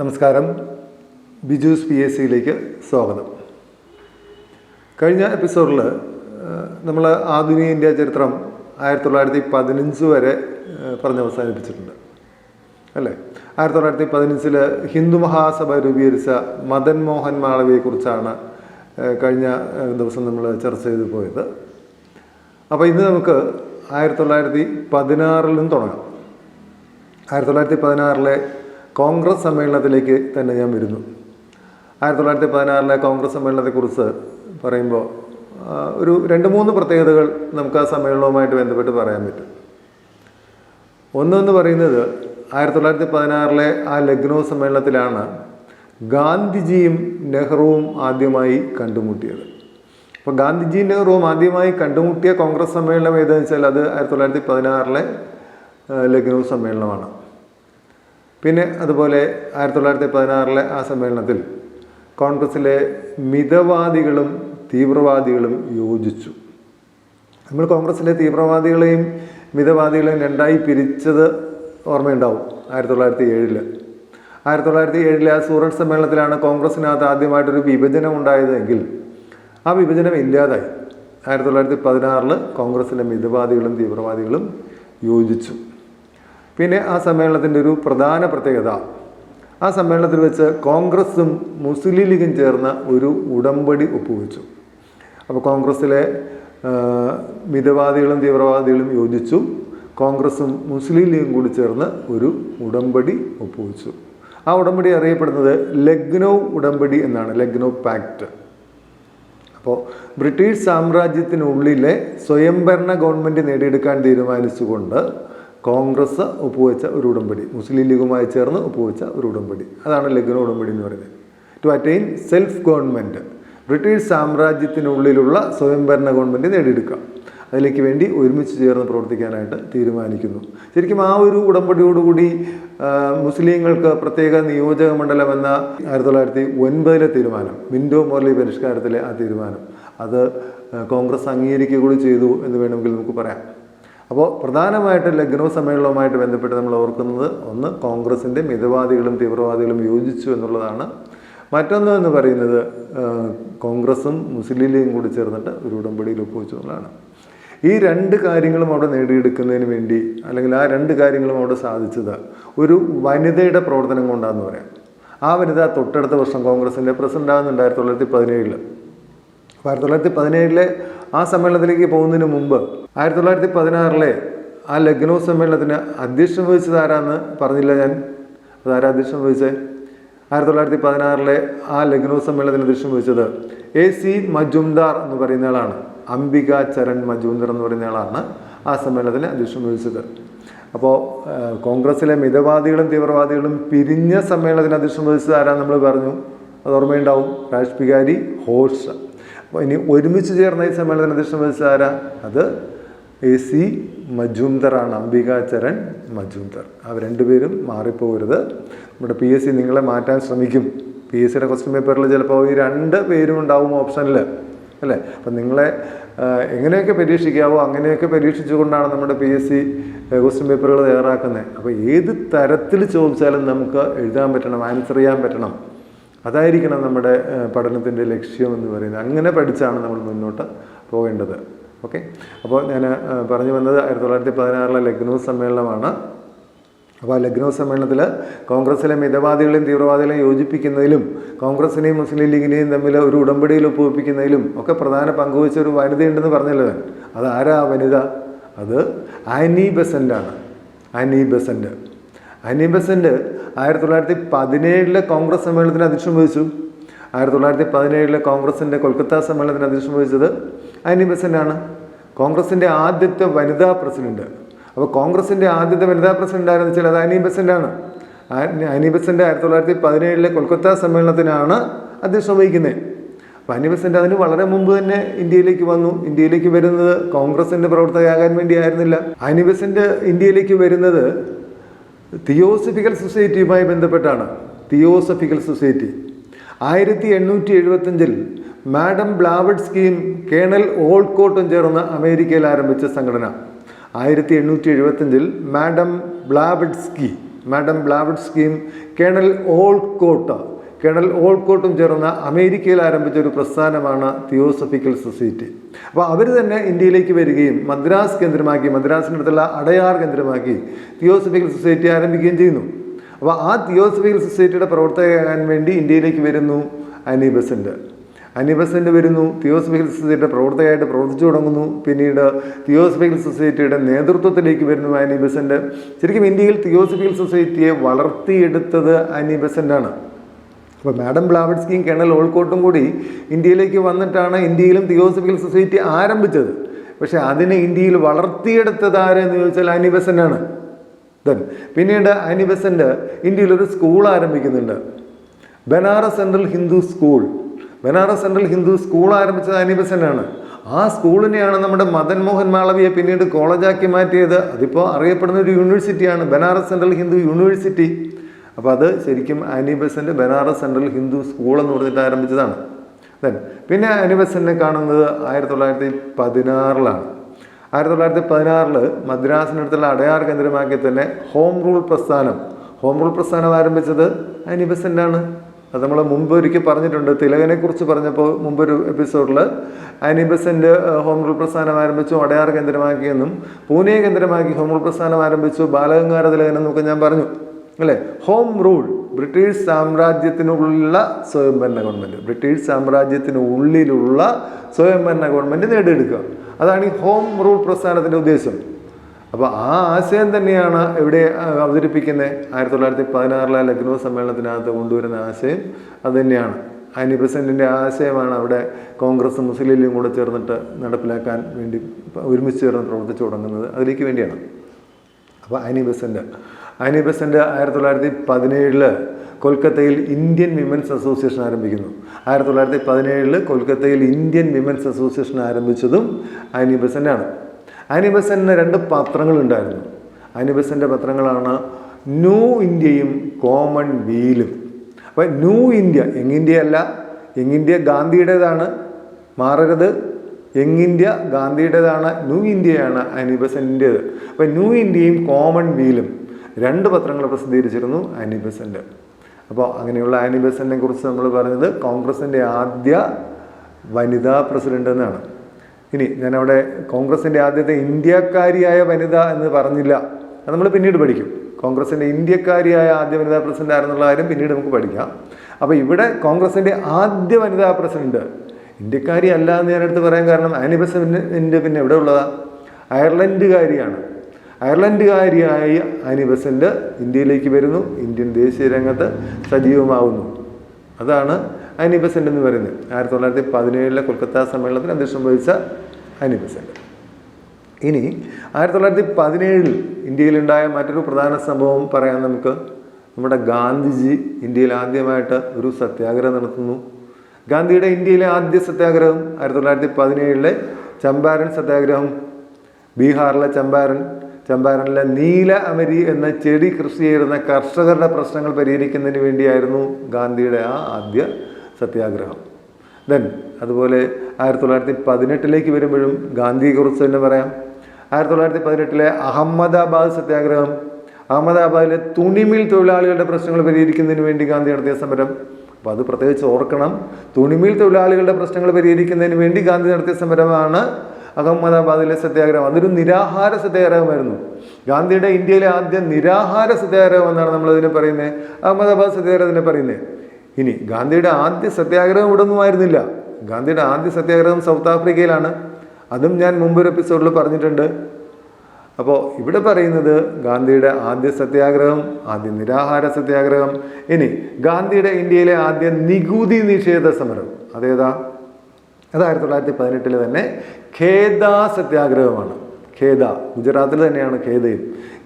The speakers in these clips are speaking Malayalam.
നമസ്കാരം. ബിജൂസ് പി എസ് സിയിലേക്ക് സ്വാഗതം. കഴിഞ്ഞ എപ്പിസോഡിൽ നമ്മൾ ആധുനിക ഇന്ത്യ ചരിത്രം ആയിരത്തി തൊള്ളായിരത്തി പതിനഞ്ച് വരെ പറഞ്ഞ് അവസാനിപ്പിച്ചിട്ടുണ്ട്. അല്ലേ? ആയിരത്തി തൊള്ളായിരത്തി പതിനഞ്ചിൽ ഹിന്ദു മഹാസഭ രൂപീകരിച്ച മദൻ മോഹൻ മാളവിയെക്കുറിച്ചാണ് കഴിഞ്ഞ ദിവസം നമ്മൾ ചർച്ച ചെയ്തു പോയത്. അപ്പോൾ ഇന്ന് നമുക്ക് ആയിരത്തി തൊള്ളായിരത്തി പതിനാറിലും തുടങ്ങാം. ആയിരത്തി തൊള്ളായിരത്തി പതിനാറിലെ കോൺഗ്രസ് സമ്മേളനത്തിലേക്ക് തന്നെ ഞാൻ വരുന്നു. ആയിരത്തി തൊള്ളായിരത്തി പതിനാറിലെ കോൺഗ്രസ് സമ്മേളനത്തെക്കുറിച്ച് പറയുമ്പോൾ ഒരു രണ്ട് മൂന്ന് പ്രത്യേകതകൾ നമുക്ക് ആ സമ്മേളനവുമായിട്ട് ബന്ധപ്പെട്ട് പറയാൻ പറ്റും. ഒന്നെന്ന് പറയുന്നത് ആയിരത്തി തൊള്ളായിരത്തി പതിനാറിലെ ആ ലക്നൗ സമ്മേളനത്തിലാണ് ഗാന്ധിജിയും നെഹ്റുവും ആദ്യമായി കണ്ടുമുട്ടിയത്. അപ്പോൾ ഗാന്ധിജിയും നെഹ്റുവും ആദ്യമായി കണ്ടുമുട്ടിയ കോൺഗ്രസ് സമ്മേളനം ഏതെന്ന് വെച്ചാൽ അത് ആയിരത്തി തൊള്ളായിരത്തി പതിനാറിലെ ലക്നൗ സമ്മേളനമാണ്. പിന്നെ അതുപോലെ ആയിരത്തി തൊള്ളായിരത്തി പതിനാറിലെ ആ സമ്മേളനത്തിൽ കോൺഗ്രസ്സിലെ മിതവാദികളും തീവ്രവാദികളും യോജിച്ചു. നമ്മൾ കോൺഗ്രസ്സിലെ തീവ്രവാദികളെയും മിതവാദികളെയും രണ്ടായി പിരിച്ചത് ഓർമ്മയുണ്ടാവും ആയിരത്തി തൊള്ളായിരത്തി ഏഴിൽ ആയിരത്തി തൊള്ളായിരത്തി ഏഴിലെ ആ സൂററ്റ് സമ്മേളനത്തിലാണ് കോൺഗ്രസിനകത്ത് ആദ്യമായിട്ടൊരു വിഭജനം ഉണ്ടായതെങ്കിൽ ആ വിഭജനം ഇല്ലാതായി. ആയിരത്തി തൊള്ളായിരത്തി പതിനാറിൽ കോൺഗ്രസിലെ മിതവാദികളും തീവ്രവാദികളും യോജിച്ചു. പിന്നെ ആ സമ്മേളനത്തിന്റെ ഒരു പ്രധാന പ്രത്യേകത. ആ സമ്മേളനത്തിൽ വെച്ച് കോൺഗ്രസും മുസ്ലിം ലീഗും ചേർന്ന ഒരു ഉടമ്പടി ഒപ്പുവെച്ചു. അപ്പോൾ കോൺഗ്രസ്സിലെ മിതവാദികളും തീവ്രവാദികളും യോജിച്ചു. കോൺഗ്രസും മുസ്ലിം ലീഗും കൂടി ചേർന്ന് ഒരു ഉടമ്പടി ഒപ്പുവെച്ചു. ആ ഉടമ്പടി അറിയപ്പെടുന്നത് ലഗ്നൗ ഉടമ്പടി എന്നാണ് ലഗ്നൗ പാക്റ്റ് അപ്പോൾ ബ്രിട്ടീഷ് സാമ്രാജ്യത്തിനുള്ളിലെ സ്വയംഭരണ ഗവൺമെന്റ് നേടിയെടുക്കാൻ തീരുമാനിച്ചുകൊണ്ട് കോൺഗ്രസ് ഒപ്പുവെച്ച ഒരു ഉടമ്പടി മുസ്ലിം ലീഗുമായി ചേർന്ന് ഒപ്പുവെച്ച ഒരു ഉടമ്പടി. അതാണ് ലഗ്ന ഉടമ്പടി എന്ന് പറയുന്നത്. To attain self government British സാമ്രാജ്യത്തിനുള്ളിലുള്ള സ്വയംഭരണ ഗവൺമെന്റ് നേടിയെടുക്കുക. അതിലേക്ക് വേണ്ടി ഒരുമിച്ച് ചേർന്ന് പ്രവർത്തിക്കാനായിട്ട് തീരുമാനിക്കുന്നു. ശരിക്കും ആ ഒരു ഉടമ്പടിയോടുകൂടി മുസ്ലിങ്ങൾക്ക് പ്രത്യേക നിയോജക മണ്ഡലം എന്ന ആയിരത്തി തൊള്ളായിരത്തി ഒൻപതിലെ തീരുമാനം മിൻഡോ മോർലി പരിഷ്കാരത്തിലെ ആ തീരുമാനം അത് കോൺഗ്രസ് അംഗീകരിക്കുക കൂടി ചെയ്തു എന്ന് വേണമെങ്കിൽ നമുക്ക് പറയാം. അപ്പോൾ പ്രധാനമായിട്ട് ലഗ്നോ സമ്മേളനവുമായിട്ട് ബന്ധപ്പെട്ട് നമ്മൾ ഓർക്കുന്നത് ഒന്ന് കോൺഗ്രസിന്റെ മിതവാദികളും തീവ്രവാദികളും യോജിച്ചു എന്നുള്ളതാണ്. മറ്റൊന്ന് എന്ന് പറയുന്നത് കോൺഗ്രസും മുസ്ലിം ലീഗും കൂടി ചേർന്നിട്ട് ഒരു ഉടമ്പടിയിൽ ഒപ്പുവെച്ചു എന്നുള്ളതാണ്. ഈ രണ്ട് കാര്യങ്ങളും അവിടെ നേടിയെടുക്കുന്നതിന് വേണ്ടി അല്ലെങ്കിൽ ആ രണ്ട് കാര്യങ്ങളും അവിടെ സാധിച്ചത് ഒരു വനിതയുടെ പ്രവർത്തനം കൊണ്ടാന്ന് പറയാം. ആ വനിത തൊട്ടടുത്ത വർഷം കോൺഗ്രസിന്റെ പ്രസിഡന്റ് ആകുന്നുണ്ട് ആയിരത്തി തൊള്ളായിരത്തി പതിനേഴിൽ ആയിരത്തി തൊള്ളായിരത്തി പതിനേഴിലെ ആ സമ്മേളനത്തിലേക്ക് പോകുന്നതിന് മുമ്പ് ആയിരത്തി തൊള്ളായിരത്തി പതിനാറിലെ ആ ലഗ്നോ സമ്മേളനത്തിന് അധ്യക്ഷം വഹിച്ചത് ആരാന്ന് പറഞ്ഞില്ല ഞാൻ. അത് ആരാ അധ്യക്ഷം വഹിച്ചത് ആയിരത്തി തൊള്ളായിരത്തി പതിനാറിലെ ആ ലഗ്നോ സമ്മേളനത്തിന് അധ്യക്ഷം വഹിച്ചത് എ സി മജുംദാർ എന്ന് പറയുന്ന ആളാണ് അംബിക ചരൺ മജുംദർ എന്ന് പറയുന്ന ആളാണ് ആ സമ്മേളനത്തിന് അധ്യക്ഷം വഹിച്ചത്. അപ്പോൾ കോൺഗ്രസിലെ മിതവാദികളും തീവ്രവാദികളും പിരിഞ്ഞ സമ്മേളനത്തിന് അധ്യക്ഷം വഹിച്ചത് ആരാ നമ്മൾ പറഞ്ഞു. അത് ഓർമ്മയുണ്ടാവും. രാജ് ഘോഷ് അപ്പോൾ ഇനി ഒരുമിച്ച് ചേർന്ന ഈ സമ്മേളനത്തിന് അധ്യക്ഷം വഹിച്ചത് ആരാ? അത് എ സി മജുംദറാണ് അംബികാചരൺ മജുംദർ. അവർ രണ്ടുപേരും മാറിപ്പോകരുത്. നമ്മുടെ പി എസ് സി നിങ്ങളെ മാറ്റാൻ ശ്രമിക്കും. പി എസ് സിയുടെ ക്വസ്റ്റ്യൻ പേപ്പറിൽ ചിലപ്പോൾ ഈ രണ്ട് പേരും ഉണ്ടാവും ഓപ്ഷനിൽ അല്ലേ? അപ്പം നിങ്ങളെ എങ്ങനെയൊക്കെ പരീക്ഷിക്കാവോ അങ്ങനെയൊക്കെ പരീക്ഷിച്ചുകൊണ്ടാണ് നമ്മുടെ പി എസ് സി ക്വസ്റ്റ്യൻ പേപ്പറുകൾ തയ്യാറാക്കുന്നത്. അപ്പോൾ ഏത് തരത്തിൽ ചോദിച്ചാലും നമുക്ക് എഴുതാൻ പറ്റണം ആൻസർ ചെയ്യാൻ പറ്റണം. അതായിരിക്കണം നമ്മുടെ പഠനത്തിന്റെ ലക്ഷ്യം എന്ന് പറയുന്നത്. അങ്ങനെ പഠിച്ചാണ് നമ്മൾ മുന്നോട്ട് പോകേണ്ടത്. ഓക്കെ? അപ്പോൾ ഞാൻ പറഞ്ഞു വന്നത് ആയിരത്തി തൊള്ളായിരത്തി പതിനാറിലെ ലഗ്നോ സമ്മേളനമാണ്. അപ്പോൾ ആ ലഗ്നോ സമ്മേളനത്തിൽ കോൺഗ്രസ്സിലെ മിതവാദികളെയും തീവ്രവാദികളെയും യോജിപ്പിക്കുന്നതിലും കോൺഗ്രസിനെയും മുസ്ലിം ലീഗിനെയും തമ്മിൽ ഒരു ഉടമ്പടിയിൽ ഒപ്പുവെപ്പിക്കുന്നതിലും ഒക്കെ പ്രധാന പങ്കുവച്ച ഒരു വനിതയുണ്ടെന്ന് പറഞ്ഞല്ലോ ഞാൻ. അത് ആരാ വനിത? അത് ആനി ബെസന്റാണ് ആനി ബെസന്റ് ആനി ബെസന്റ് ആയിരത്തി തൊള്ളായിരത്തി പതിനേഴിലെ കോൺഗ്രസ് സമ്മേളനത്തിന് അധ്യക്ഷം വഹിച്ചു. ആയിരത്തി തൊള്ളായിരത്തി പതിനേഴിലെ കോൺഗ്രസിന്റെ കൊൽക്കത്ത സമ്മേളനത്തിന് അധ്യക്ഷം വഹിച്ചത് ആനി ബെസന്റാണ് കോൺഗ്രസിന്റെ ആദ്യത്തെ വനിതാ പ്രസിഡന്റ്. അപ്പോൾ കോൺഗ്രസിന്റെ ആദ്യത്തെ വനിതാ പ്രസിഡന്റ് ആരെന്ന് വെച്ചാൽ അത് അനി ബെസന്റാണ് അനി ബെസന്റ് ആയിരത്തി തൊള്ളായിരത്തി പതിനേഴിലെ കൊൽക്കത്ത സമ്മേളനത്തിനാണ് അധ്യക്ഷം വഹിക്കുന്നത്. അപ്പോൾ അനി ബെസന്റ് അതിന് വളരെ മുമ്പ് തന്നെ ഇന്ത്യയിലേക്ക് വന്നു. ഇന്ത്യയിലേക്ക് വരുന്നത് കോൺഗ്രസിന്റെ പ്രവർത്തകയാകാൻ വേണ്ടിയായിരുന്നില്ല അനി ബെസന്റ് ഇന്ത്യയിലേക്ക് വരുന്നത് തിയോസഫിക്കൽ സൊസൈറ്റിയുമായി ബന്ധപ്പെട്ടാണ്. Theosophical society. ആയിരത്തി എണ്ണൂറ്റി എഴുപത്തഞ്ചിൽ മാഡം ബ്ലാവഡ്സ്കിയും കേണൽ ഓൾക്കോട്ടും ചേർന്ന് അമേരിക്കയിൽ ആരംഭിച്ച സംഘടന. ആയിരത്തി എണ്ണൂറ്റി എഴുപത്തഞ്ചിൽ മാഡം ബ്ലാവഡ്സ്കി മാഡം ബ്ലാവഡ്സ്കിയും കേണൽ ഓൾക്കോട്ട് കേണൽ ഓൾക്കോട്ടും ചേർന്ന അമേരിക്കയിൽ ആരംഭിച്ച ഒരു പ്രസ്ഥാനമാണ് തിയോസഫിക്കൽ സൊസൈറ്റി. അപ്പോൾ അവർ തന്നെ ഇന്ത്യയിലേക്ക് വരികയും മദ്രാസ് കേന്ദ്രമാക്കി മദ്രാസിനടുത്തുള്ള അടയാർ കേന്ദ്രമാക്കി തിയോസഫിക്കൽ സൊസൈറ്റി ആരംഭിക്കുകയും ചെയ്യുന്നു. അപ്പോൾ ആ തിയോസഫിക്കൽ സൊസൈറ്റിയുടെ പ്രവർത്തകരാകാൻ വേണ്ടി ഇന്ത്യയിലേക്ക് വരുന്നു അനി ബസന്റ് അനി വരുന്നു തിയോസഫിക്കൽ സൊസൈറ്റിയുടെ പ്രവർത്തകയായിട്ട് പ്രവർത്തിച്ചു തുടങ്ങുന്നു പിന്നീട് തിയോസഫിക്കൽ സൊസൈറ്റിയുടെ നേതൃത്വത്തിലേക്ക് വരുന്നു അനിബസന്റ് ശരിക്കും ഇന്ത്യയിൽ തിയോസഫിക്കൽ സൊസൈറ്റിയെ വളർത്തിയെടുത്തത് അനി ബസന്റാണ് അപ്പോൾ മാഡം ബ്ലാവഡ്സ്കിയും കേണൽ ഓൾക്കോട്ടും കൂടി ഇന്ത്യയിലേക്ക് വന്നിട്ടാണ് ഇന്ത്യയിലും തിയോസഫിക്കൽ സൊസൈറ്റി ആരംഭിച്ചത്. പക്ഷേ അതിനെ ഇന്ത്യയിൽ വളർത്തിയെടുത്തത് ആരെന്ന് ചോദിച്ചാൽ അനിബസനാണ്. ദൻ പിന്നീട് അനിബസന്റ് ഇന്ത്യയിലൊരു school ആരംഭിക്കുന്നുണ്ട്. Banaras central Hindu school. Banaras central Hindu school ആരംഭിച്ചത് അനിബസനാണ്. ആ സ്കൂളിനെയാണ് നമ്മുടെ മദൻ മോഹൻ മാളവിയെ പിന്നീട് കോളേജാക്കി മാറ്റിയത്. അതിപ്പോൾ അറിയപ്പെടുന്ന ഒരു യൂണിവേഴ്സിറ്റിയാണ് ബനാറസ് സെൻട്രൽ ഹിന്ദു യൂണിവേഴ്സിറ്റി. അപ്പോൾ അത് ശരിക്കും Annie Besant Banaras central Hindu school എന്ന് പറഞ്ഞിട്ട് ആരംഭിച്ചതാണ്. ദെൻ പിന്നെ അനിബസനെ കാണുന്നത് ആയിരത്തി തൊള്ളായിരത്തി പതിനാറിലാണ് ആയിരത്തി തൊള്ളായിരത്തി പതിനാറിൽ മദ്രാസിനടുത്തുള്ള അടയാർ കേന്ദ്രമാക്കി തന്നെ ഹോം റൂൾ പ്രസ്ഥാനം. ഹോം റൂൾ പ്രസ്ഥാനം ആരംഭിച്ചത് അനി ആണ് അത് നമ്മൾ മുമ്പ് ഒരിക്കൽ പറഞ്ഞിട്ടുണ്ട്. തിലകനെ കുറിച്ച് പറഞ്ഞപ്പോൾ മുമ്പൊരു എപ്പിസോഡിൽ ആനി ബസന്റ് ഹോം റൂൾ പ്രസ്ഥാനം ആരംഭിച്ചു അടയാർ കേന്ദ്രമാക്കിയെന്നും പൂനെ കേന്ദ്രമാക്കി ഹോം റൂൾ പ്രസ്ഥാനം ആരംഭിച്ചു ബാലഗംഗാര തിലകൻ എന്നൊക്കെ ഞാൻ പറഞ്ഞു. അല്ലേ? ഹോം റൂൾ ബ്രിട്ടീഷ് സാമ്രാജ്യത്തിനുള്ള സ്വയംഭരണ ഗവൺമെന്റ് ബ്രിട്ടീഷ് സാമ്രാജ്യത്തിനുള്ളിലുള്ള സ്വയംഭരണ ഗവൺമെന്റ് നേടിയെടുക്കുക. അതാണ് ഈ ഹോം റൂൾ പ്രസ്ഥാനത്തിന്റെ ഉദ്ദേശം. അപ്പോൾ ആ ആശയം തന്നെയാണ് ഇവിടെ അവതരിപ്പിക്കുന്നത് ആയിരത്തി തൊള്ളായിരത്തി പതിനാറിലെ ലക്നൗ സമ്മേളനത്തിനകത്ത് കൊണ്ടുവരുന്ന ആശയം അത് തന്നെയാണ്. ആനി ബസന്റിന്റെ ആശയമാണ് അവിടെ കോൺഗ്രസ് മുസ്ലിം ലീഗും കൂടെ ചേർന്നിട്ട് നടപ്പിലാക്കാൻ വേണ്ടി ഒരുമിച്ച് ചേർന്ന് പ്രവർത്തിച്ചു തുടങ്ങുന്നത്. അതിലേക്ക് വേണ്ടിയാണ്. അപ്പോൾ അനി ബസന്റ് ആനി ബസന്റ് ആയിരത്തി തൊള്ളായിരത്തി പതിനേഴിൽ കൊൽക്കത്തയിൽ ഇന്ത്യൻ വിമൻസ് അസോസിയേഷൻ ആരംഭിക്കുന്നു. ആയിരത്തി തൊള്ളായിരത്തി പതിനേഴിൽ കൊൽക്കത്തയിൽ ഇന്ത്യൻ വിമൻസ് അസോസിയേഷൻ ആരംഭിച്ചതും അനി ബെസന്റാണ് അനി ബസന്റിന് രണ്ട് പത്രങ്ങളുണ്ടായിരുന്നു. അനി ബസന്റെ പത്രങ്ങളാണ് ന്യൂ ഇന്ത്യയും കോമൺ വീലും അപ്പോൾ ന്യൂ ഇന്ത്യ യങ് ഇന്ത്യ അല്ല യങ് ഇന്ത്യ ഗാന്ധിയുടേതാണ് മാറരുത്. യങ് ഇന്ത്യ ഗാന്ധിയുടേതാണ് ന്യൂ ഇന്ത്യയാണ് അനിബസന്റേത് അപ്പോൾ ന്യൂ ഇന്ത്യയും കോമൺ വീലും രണ്ട് പത്രങ്ങൾ പ്രസിദ്ധീകരിച്ചിരുന്നു അനിബസന്റ് അപ്പോൾ അങ്ങനെയുള്ള ആനിബസനെ കുറിച്ച് നമ്മൾ പറഞ്ഞത് കോൺഗ്രസിന്റെ ആദ്യ വനിതാ പ്രസിഡന്റ് എന്നാണ്. ഇനി ഞാനവിടെ കോൺഗ്രസിന്റെ ആദ്യത്തെ ഇന്ത്യക്കാരിയായ വനിത എന്ന് പറഞ്ഞില്ല. അത് നമ്മൾ പിന്നീട് പഠിക്കും. കോൺഗ്രസിന്റെ ഇന്ത്യക്കാരിയായ ആദ്യ വനിതാ പ്രസിഡന്റ് ആരെന്നുള്ള കാര്യം പിന്നീട് നമുക്ക് പഠിക്കാം. അപ്പോൾ ഇവിടെ കോൺഗ്രസിന്റെ ആദ്യ വനിതാ പ്രസിഡന്റ് ഇന്ത്യക്കാരി അല്ല എന്ന് ഞാനെടുത്ത് പറയാൻ കാരണം ആനിബസന്റെ പിന്നെ എവിടെ ഉള്ളതാണ് അയർലൻഡുകാരിയാണ്. അയർലൻഡുകാരിയായ ആനി ബസന്റ് ഇന്ത്യയിലേക്ക് വരുന്നു ഇന്ത്യൻ ദേശീയ രംഗത്ത് സജീവമാവുന്നു. അതാണ് ആനി ബസന്റ് എന്ന് പറയുന്നത്. ആയിരത്തി തൊള്ളായിരത്തി പതിനേഴിലെ കൊൽക്കത്ത സമ്മേളനത്തിൽ അധ്യക്ഷം വഹിച്ച ആനി ബസന്റ്. ഇനി ആയിരത്തി തൊള്ളായിരത്തി പതിനേഴിൽ ഇന്ത്യയിലുണ്ടായ മറ്റൊരു പ്രധാന സംഭവം പറയാൻ നമുക്ക് നമ്മുടെ ഗാന്ധിജി ഇന്ത്യയിൽ ആദ്യമായിട്ട് ഒരു സത്യാഗ്രഹം നടത്തുന്നു. ഗാന്ധിയുടെ ഇന്ത്യയിലെ ആദ്യ സത്യാഗ്രഹം ആയിരത്തി തൊള്ളായിരത്തി പതിനേഴിലെ ചമ്പാരൻ സത്യാഗ്രഹം ബീഹാറിലെ ചമ്പാരൻ ചമ്പാരനിലെ നീല അമരി എന്ന ചെടി കൃഷി ചെയ്യുന്ന കർഷകരുടെ പ്രശ്നങ്ങൾ പരിഹരിക്കുന്നതിന് വേണ്ടിയായിരുന്നു ഗാന്ധിയുടെ ആ ആദ്യ സത്യാഗ്രഹം. ദെൻ അതുപോലെ ആയിരത്തി തൊള്ളായിരത്തി പതിനെട്ടിലേക്ക് വരുമ്പോഴും ഗാന്ധിയെക്കുറിച്ച് തന്നെ പറയാം. ആയിരത്തി തൊള്ളായിരത്തി പതിനെട്ടിലെ അഹമ്മദാബാദ് സത്യാഗ്രഹം. അഹമ്മദാബാദിലെ തുണിമിൽ തൊഴിലാളികളുടെ പ്രശ്നങ്ങൾ പരിഹരിക്കുന്നതിന് വേണ്ടി ഗാന്ധി നടത്തിയ സമരം. അപ്പോൾ അത് പ്രത്യേകിച്ച് ഓർക്കണം. തുണിമിൽ തൊഴിലാളികളുടെ പ്രശ്നങ്ങൾ പരിഹരിക്കുന്നതിന് വേണ്ടി ഗാന്ധി നടത്തിയ സമരമാണ് അഹമ്മദാബാദിലെ സത്യാഗ്രഹം. അതൊരു നിരാഹാര സത്യാഗ്രഹമായിരുന്നു. ഗാന്ധിയുടെ ഇന്ത്യയിലെ ആദ്യ നിരാഹാര സത്യാഗ്രഹം എന്നാണ് നമ്മളതിനെ പറയുന്നത്. അഹമ്മദാബാദ് സത്യാഗ്രഹത്തിനെ പറയുന്നത്. ഇനി ഗാന്ധിയുടെ ആദ്യ സത്യാഗ്രഹം ഇവിടെ ഒന്നും ആയിരുന്നില്ല. ഗാന്ധിയുടെ ആദ്യ സത്യാഗ്രഹം സൗത്ത് ആഫ്രിക്കയിലാണ്. അതും ഞാൻ മുമ്പൊരു എപ്പിസോഡിൽ പറഞ്ഞിട്ടുണ്ട്. അപ്പോൾ ഇവിടെ പറയുന്നത് ഗാന്ധിയുടെ ആദ്യ സത്യാഗ്രഹം ആദ്യ നിരാഹാര സത്യാഗ്രഹം. ഇനി ഗാന്ധിയുടെ ഇന്ത്യയിലെ ആദ്യ നികുതി നിഷേധ സമരം. അതേതാ? അത് ആയിരത്തി തൊള്ളായിരത്തി പതിനെട്ടിൽ തന്നെ ഖേദ സത്യാഗ്രഹമാണ്. ഖേദ ഗുജറാത്തിൽ തന്നെയാണ് ഖേദയും.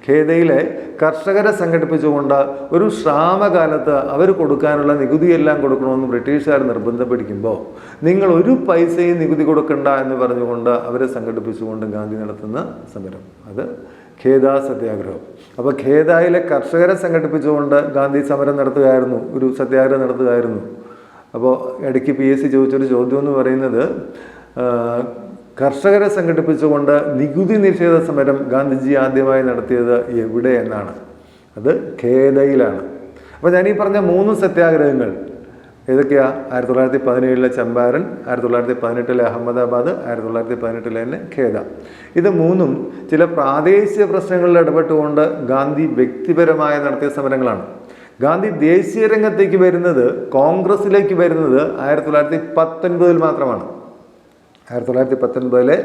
ഖേദയിലെ കർഷകരെ സംഘടിപ്പിച്ചുകൊണ്ട് ഒരു ക്ഷാമകാലത്ത് അവർ കൊടുക്കാനുള്ള നികുതിയെല്ലാം കൊടുക്കണമെന്ന് ബ്രിട്ടീഷുകാർ നിർബന്ധം പിടിക്കുമ്പോൾ നിങ്ങൾ ഒരു പൈസയും നികുതി കൊടുക്കണ്ട എന്ന് പറഞ്ഞുകൊണ്ട് അവരെ സംഘടിപ്പിച്ചുകൊണ്ട് ഗാന്ധി നടത്തുന്ന സമരം. അത് ഖേദ സത്യാഗ്രഹം. അപ്പോൾ ഖേദയിലെ കർഷകരെ സംഘടിപ്പിച്ചുകൊണ്ട് ഗാന്ധി സമരം നടത്തുകയായിരുന്നു ഒരു സത്യാഗ്രഹം നടത്തുകയായിരുന്നു. അപ്പോൾ ഇടയ്ക്ക് പി എസ് സി ചോദിച്ചൊരു ചോദ്യം എന്ന് പറയുന്നത് കർഷകരെ സംഘടിപ്പിച്ചുകൊണ്ട് നികുതി നിഷേധ സമരം ഗാന്ധിജി ആദ്യമായി നടത്തിയത് എവിടെ എന്നാണ്? അത് ഖേദയിലാണ്. അപ്പോൾ ഞാൻ ഈ പറഞ്ഞ മൂന്ന് സത്യാഗ്രഹങ്ങൾ ഏതൊക്കെയാ? ആയിരത്തി തൊള്ളായിരത്തി പതിനേഴിലെ ചമ്പാരൻ ആയിരത്തി തൊള്ളായിരത്തി പതിനെട്ടിലെ അഹമ്മദാബാദ് ആയിരത്തി തൊള്ളായിരത്തി പതിനെട്ടിലെ തന്നെ ഖേദ. ഇത് മൂന്നും ചില പ്രാദേശിക പ്രശ്നങ്ങളിൽ ഇടപെട്ടുകൊണ്ട് ഗാന്ധി വ്യക്തിപരമായി നടത്തിയ സമരങ്ങളാണ്. ഗാന്ധി ദേശീയ രംഗത്തേക്ക് വരുന്നത് കോൺഗ്രസിലേക്ക് വരുന്നത് ആയിരത്തി തൊള്ളായിരത്തി പത്തൊൻപതിൽ മാത്രമാണ്. ആയിരത്തി തൊള്ളായിരത്തി പത്തൊൻപതിലെ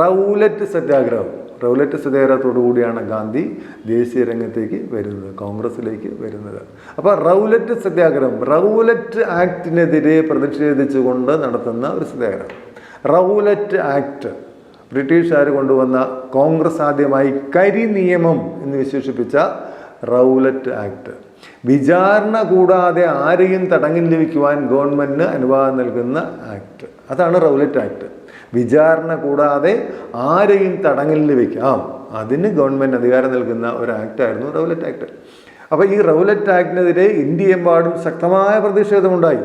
റൗലറ്റ് സത്യാഗ്രഹം. റൗലറ്റ് സത്യാഗ്രഹത്തോടു കൂടിയാണ് ഗാന്ധി ദേശീയ രംഗത്തേക്ക് വരുന്നത് കോൺഗ്രസിലേക്ക് വരുന്നത്. അപ്പോൾ റൗലറ്റ് സത്യാഗ്രഹം റൗലറ്റ് ആക്ടിനെതിരെ പ്രതിഷേധിച്ചുകൊണ്ട് നടത്തുന്ന ഒരു സത്യാഗ്രഹം. റൗലറ്റ് ആക്ട് ബ്രിട്ടീഷുകാർ കൊണ്ടുവന്ന കോൺഗ്രസ് ആദ്യമായി കരി നിയമം എന്ന് വിശേഷിപ്പിച്ച റൗലറ്റ് ആക്ട്. വിചാരണ കൂടാതെ ആരെയും തടങ്ങിൽ ലഭിക്കുവാൻ ഗവൺമെന്റിന് അനുവാദം നൽകുന്ന ആക്ട്. അതാണ് റൗലറ്റ് ആക്ട്. വിചാരണ കൂടാതെ ആരെയും തടങ്ങിൽ വെക്കാം അതിന് ഗവൺമെന്റ് അധികാരം നൽകുന്ന ഒരു ആക്റ്റായിരുന്നു റൗലറ്റ് ആക്ട്. അപ്പോൾ ഈ റൗലറ്റ് ആക്ടിനെതിരെ ഇന്ത്യയെമ്പാടും ശക്തമായ പ്രതിഷേധമുണ്ടായി.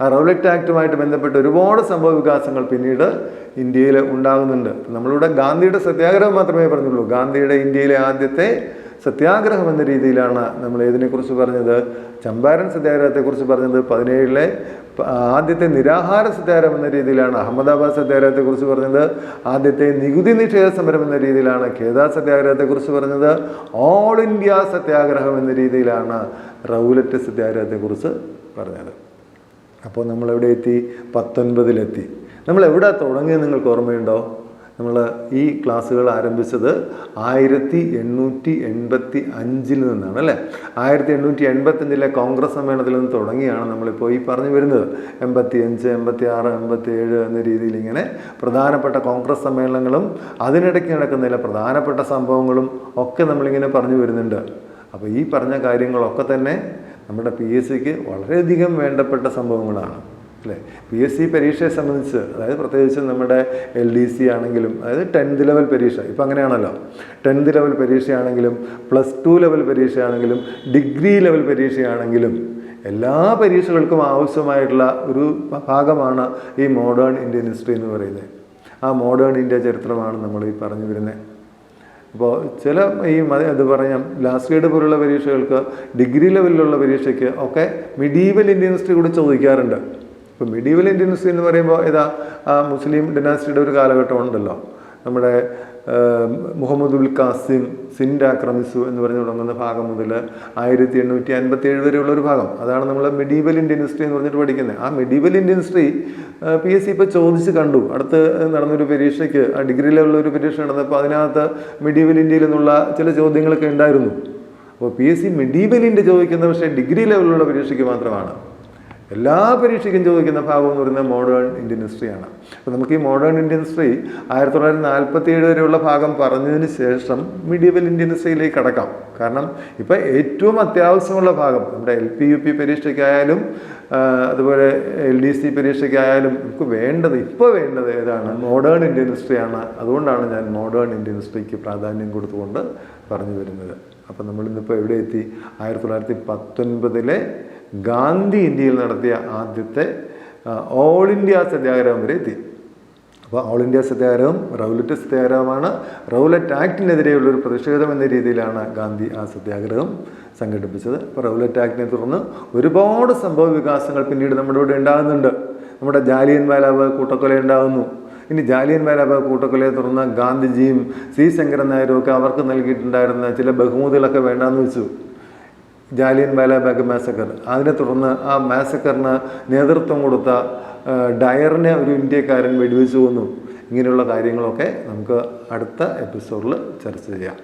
ആ റൗലറ്റ് ആക്റ്റുമായിട്ട് ബന്ധപ്പെട്ട് ഒരുപാട് സംഭവ വികാസങ്ങൾ പിന്നീട് ഇന്ത്യയിൽ ഉണ്ടാകുന്നുണ്ട്. നമ്മളിവിടെ ഗാന്ധിയുടെ സത്യാഗ്രഹം മാത്രമേ പറഞ്ഞുള്ളൂ. ഗാന്ധിയുടെ ഇന്ത്യയിലെ ആദ്യത്തെ സത്യാഗ്രഹം എന്ന രീതിയിലാണ് നമ്മൾ ഏതിനെക്കുറിച്ച് പറഞ്ഞത്. ചമ്പാരൻ സത്യാഗ്രഹത്തെക്കുറിച്ച് പറഞ്ഞത് പതിനേഴിലെ ആദ്യത്തെ നിരാഹാര സത്യാഗ്രഹം എന്ന രീതിയിലാണ്. അഹമ്മദാബാദ് സത്യാഗ്രഹത്തെക്കുറിച്ച് പറഞ്ഞത്. ആദ്യത്തെ നികുതി നിഷേധ സമരം എന്ന രീതിയിലാണ്. കേദാർ സത്യാഗ്രഹത്തെക്കുറിച്ച് പറഞ്ഞത്. ഓൾ ഇന്ത്യ സത്യാഗ്രഹം എന്ന രീതിയിലാണ് റൗലറ്റ് സത്യാഗ്രഹത്തെക്കുറിച്ച് പറഞ്ഞത്. അപ്പോൾ നമ്മൾ എവിടെ എത്തി? പത്തൊൻപതിലെത്തി. നമ്മൾ എവിടെ തുടങ്ങിയത് നിങ്ങൾക്ക് ഓർമ്മയുണ്ടോ? നമ്മൾ ഈ ക്ലാസ്സുകൾ ആരംഭിച്ചത് ആയിരത്തി എണ്ണൂറ്റി എൺപത്തി അഞ്ചിൽ നിന്നാണ് അല്ലേ? ആയിരത്തി എണ്ണൂറ്റി എൺപത്തഞ്ചിലെ കോൺഗ്രസ് സമ്മേളനത്തിൽ നിന്ന് തുടങ്ങിയാണ് നമ്മളിപ്പോൾ ഈ പറഞ്ഞു വരുന്നത്. എൺപത്തി അഞ്ച് എൺപത്തി ആറ് എൺപത്തി ഏഴ് എന്ന രീതിയിൽ ഇങ്ങനെ പ്രധാനപ്പെട്ട കോൺഗ്രസ് സമ്മേളനങ്ങളും അതിനിടയ്ക്ക് നടക്കുന്ന ചില പ്രധാനപ്പെട്ട സംഭവങ്ങളും ഒക്കെ നമ്മളിങ്ങനെ പറഞ്ഞു വരുന്നുണ്ട്. അപ്പോൾ ഈ പറഞ്ഞ കാര്യങ്ങളൊക്കെ തന്നെ നമ്മുടെ പി എസ് സിക്ക് വളരെയധികം വേണ്ടപ്പെട്ട സംഭവങ്ങളാണ്. അല്ലേ? പി എസ് സി പരീക്ഷയെ സംബന്ധിച്ച് അതായത് പ്രത്യേകിച്ച് നമ്മുടെ എൽ ഡി സി ആണെങ്കിലും അതായത് ടെൻത്ത് ലെവൽ പരീക്ഷ ഇപ്പം അങ്ങനെയാണല്ലോ. ടെൻത്ത് ലെവൽ പരീക്ഷയാണെങ്കിലും പ്ലസ് ടു ലെവൽ പരീക്ഷയാണെങ്കിലും ഡിഗ്രി ലെവൽ പരീക്ഷയാണെങ്കിലും എല്ലാ പരീക്ഷകൾക്കും ആവശ്യമായിട്ടുള്ള ഒരു ഭാഗമാണ് ഈ മോഡേൺ ഇന്ത്യൻ ഹിസ്റ്ററി എന്ന് പറയുന്നത്. ആ മോഡേൺ ഇന്ത്യ ചരിത്രമാണ് നമ്മൾ ഈ പറഞ്ഞു വരുന്നത്. അപ്പോൾ ചില ഈ ഇത് പറയാം ലാസ്റ്റ് ഗ്രേഡ് പോലുള്ള പരീക്ഷകൾക്ക് ഡിഗ്രി ലെവലിലുള്ള പരീക്ഷയ്ക്ക് ഒക്കെ മിഡീവൽ ഇന്ത്യൻ ഹിസ്റ്ററി കൂടി ചോദിക്കാറുണ്ട്. ഇപ്പോൾ മിഡീവൽ ഇന്ത്യൻ ഹിസ്റ്ററി എന്ന് പറയുമ്പോൾ ഇതാ ആ മുസ്ലിം ഡിനാസ്റ്റിയുടെ ഒരു കാലഘട്ടം ഉണ്ടല്ലോ. നമ്മുടെ ഉൽ ഖാസിം സിൻഡ് ആക്രമിസു എന്ന് പറഞ്ഞ് തുടങ്ങുന്ന ഭാഗം മുതൽ ആയിരത്തി എണ്ണൂറ്റി അൻപത്തി ഏഴ് വരെയുള്ള ഒരു ഭാഗം. അതാണ് നമ്മൾ മിഡീവൽ ഇന്ത്യൻ ഹിസ്റ്ററി എന്ന് പറഞ്ഞിട്ട് പഠിക്കുന്നത് ആ medieval Indian history P S C ഇപ്പോൾ ചോദിച്ച് കണ്ടു. അടുത്ത് നടന്നൊരു പരീക്ഷയ്ക്ക് ആ ഡിഗ്രി ലെവലിൽ ഒരു പരീക്ഷ നടന്നപ്പോൾ അതിനകത്ത് മിഡീവൽ ഇന്ത്യയിൽ നിന്നുള്ള ചില ചോദ്യങ്ങളൊക്കെ ഉണ്ടായിരുന്നു. അപ്പോൾ P S C medieval India ചോദിക്കുന്ന പക്ഷേ ഡിഗ്രി ലെവലിലുള്ള പരീക്ഷയ്ക്ക് മാത്രമാണ്. എല്ലാ പരീക്ഷയ്ക്കും ചോദിക്കുന്ന ഭാഗം എന്ന് പറയുന്നത് മോഡേൺ ഇന്ത്യൻ ഹിസ്റ്ററിയാണ് അപ്പോൾ നമുക്ക് ഈ മോഡേൺ ഇന്ത്യൻ ഹിസ്റ്ററി ആയിരത്തി തൊള്ളായിരത്തി നാൽപ്പത്തി ഏഴ് വരെയുള്ള ഭാഗം പറഞ്ഞതിന് ശേഷം മീഡിയവൽ ഇന്ത്യൻ ഹിസ്റ്ററിയിലേക്ക് കടക്കാം. കാരണം ഇപ്പോൾ ഏറ്റവും അത്യാവശ്യമുള്ള ഭാഗം നമ്മുടെ എൽ പി യു പി പരീക്ഷയ്ക്കായാലും അതുപോലെ എൽ ഡി സി പരീക്ഷയ്ക്കായാലും നമുക്ക് വേണ്ടത് ഇപ്പോൾ വേണ്ടത് ഏതാണ്? മോഡേൺ ഇന്ത്യൻ ഹിസ്റ്ററിയാണ് അതുകൊണ്ടാണ് ഞാൻ മോഡേൺ ഇന്ത്യൻ ഹിസ്റ്ററിക്ക് പ്രാധാന്യം കൊടുത്തുകൊണ്ട് പറഞ്ഞു വരുന്നത്. അപ്പം നമ്മളിന്നിപ്പോൾ എവിടെ എത്തി? ആയിരത്തി തൊള്ളായിരത്തി പത്തൊൻപതിലെ ഗാന്ധി ഇന്ത്യയിൽ നടത്തിയ ആദ്യത്തെ ഓൾ ഇന്ത്യ സത്യാഗ്രഹം വരെ എത്തി. അപ്പോൾ ഓൾ ഇന്ത്യ സത്യാഗ്രഹം റൗലറ്റ് സത്യാഗ്രഹമാണ്. റൗലറ്റ് ആക്ടിനെതിരെയുള്ള ഒരു പ്രതിഷേധം എന്ന രീതിയിലാണ് ഗാന്ധി ആ സത്യാഗ്രഹം സംഘടിപ്പിച്ചത്. അപ്പോൾ റൗലറ്റ് ആക്ടിനെ തുടർന്ന് ഒരുപാട് സംഭവ വികാസങ്ങൾ പിന്നീട് നമ്മുടെ ഇവിടെ ഉണ്ടാകുന്നുണ്ട്. നമ്മുടെ ജാലിയൻ വാലാവ് കൂട്ടക്കൊല ഉണ്ടാകുന്നു. ഇനി ജാലിയൻ വാലാബാഗ് കൂട്ടക്കൊലയെ തുടർന്ന് ഗാന്ധിജിയും സി ശങ്കരൻ നായരും ഒക്കെ അവർക്ക് നൽകിയിട്ടുണ്ടായിരുന്ന ചില ബഹുമതികളൊക്കെ വേണ്ടാന്ന് വെച്ചു. ജാലിയൻ വാലാബാഗ് മാസക്കർ. അതിനെ തുടർന്ന് ആ മാസക്കറിന് നേതൃത്വം കൊടുത്ത ഡയറിനെ ഒരു ഇന്ത്യക്കാരൻ വെടിവെച്ചു കൊന്നു ഇങ്ങനെയുള്ള കാര്യങ്ങളൊക്കെ നമുക്ക് അടുത്ത എപ്പിസോഡിൽ ചർച്ച ചെയ്യാം.